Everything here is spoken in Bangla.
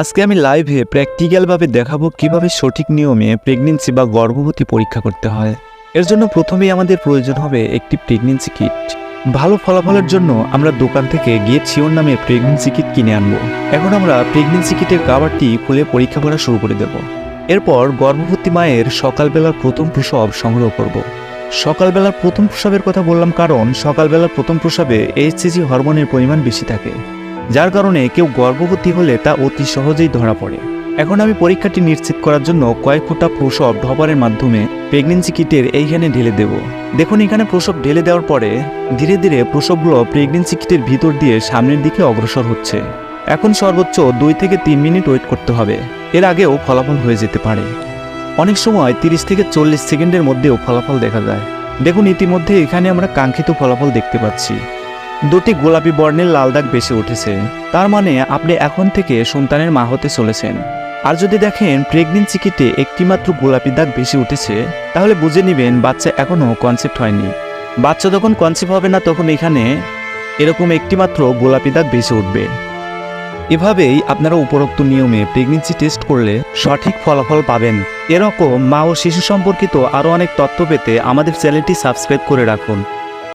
আজকে আমি লাইভে প্র্যাকটিক্যালভাবে দেখাবো কীভাবে সঠিক নিয়মে প্রেগনেন্সি বা গর্ভবতী পরীক্ষা করতে হয়। এর জন্য প্রথমেই আমাদের প্রয়োজন হবে একটি প্রেগনেন্সি কিট ভালো ফলাফলের জন্য আমরা দোকান থেকে গিয়ে শিওর নামে প্রেগনেন্সি কিট কিনে আনব। এখন আমরা প্রেগনেন্সি কিটের কাভারটি খুলে পরীক্ষা করা শুরু করে দেব। এরপর গর্ভবতী মায়ের সকালবেলার প্রথম প্রসব সংগ্রহ করব। সকালবেলার প্রথম প্রসবের কথা বললাম কারণ সকালবেলার প্রথম প্রসবে এইচসিজি হরমোনের পরিমাণ বেশি থাকে। যার কারণে কেউ গর্ভবতী হলে তা অতি সহজেই ধরা পড়ে। এখন আমি পরীক্ষাটি নিশ্চিত করার জন্য কয়েক ফোঁটা প্রসব ঢপারের মাধ্যমে প্রেগনেন্সি কিটের এইখানে ঢেলে দেব। দেখুন, এখানে প্রসব ঢেলে দেওয়ার পরে ধীরে ধীরে প্রসবগুলো প্রেগনেন্সি কিটের ভিতর দিয়ে সামনের দিকে অগ্রসর হচ্ছে। এখন সর্বোচ্চ দুই থেকে তিন মিনিট ওয়েট করতে হবে। এর আগেও ফলাফল হয়ে যেতে পারে। অনেক সময় তিরিশ থেকে চল্লিশ সেকেন্ডের মধ্যেও ফলাফল দেখা যায়। দেখুন, ইতিমধ্যে এখানে আমরা কাঙ্ক্ষিত ফলাফল দেখতে পাচ্ছি। দুটি গোলাপি বর্ণের লাল দাগ বেশি উঠেছে। তার মানে আপনি এখন থেকে সন্তানের মা হতে চলেছেন। আর যদি দেখেন প্রেগনেন্সি কিটে একটিমাত্র গোলাপি দাগ বেশি উঠেছে, তাহলে বুঝে নেবেন বাচ্চা এখনও কনসেপ্ট হয়নি। বাচ্চা যখন কনসেপ্ট হবে না তখন এখানে এরকম একটিমাত্র গোলাপি দাগ বেশি উঠবে। এভাবেই আপনারা উপরোক্ত নিয়মে প্রেগনেন্সি টেস্ট করলে সঠিক ফলাফল পাবেন। এরকম মা ও শিশু সম্পর্কিত আরও অনেক তথ্য পেতে আমাদের চ্যানেলটি সাবস্ক্রাইব করে রাখুন।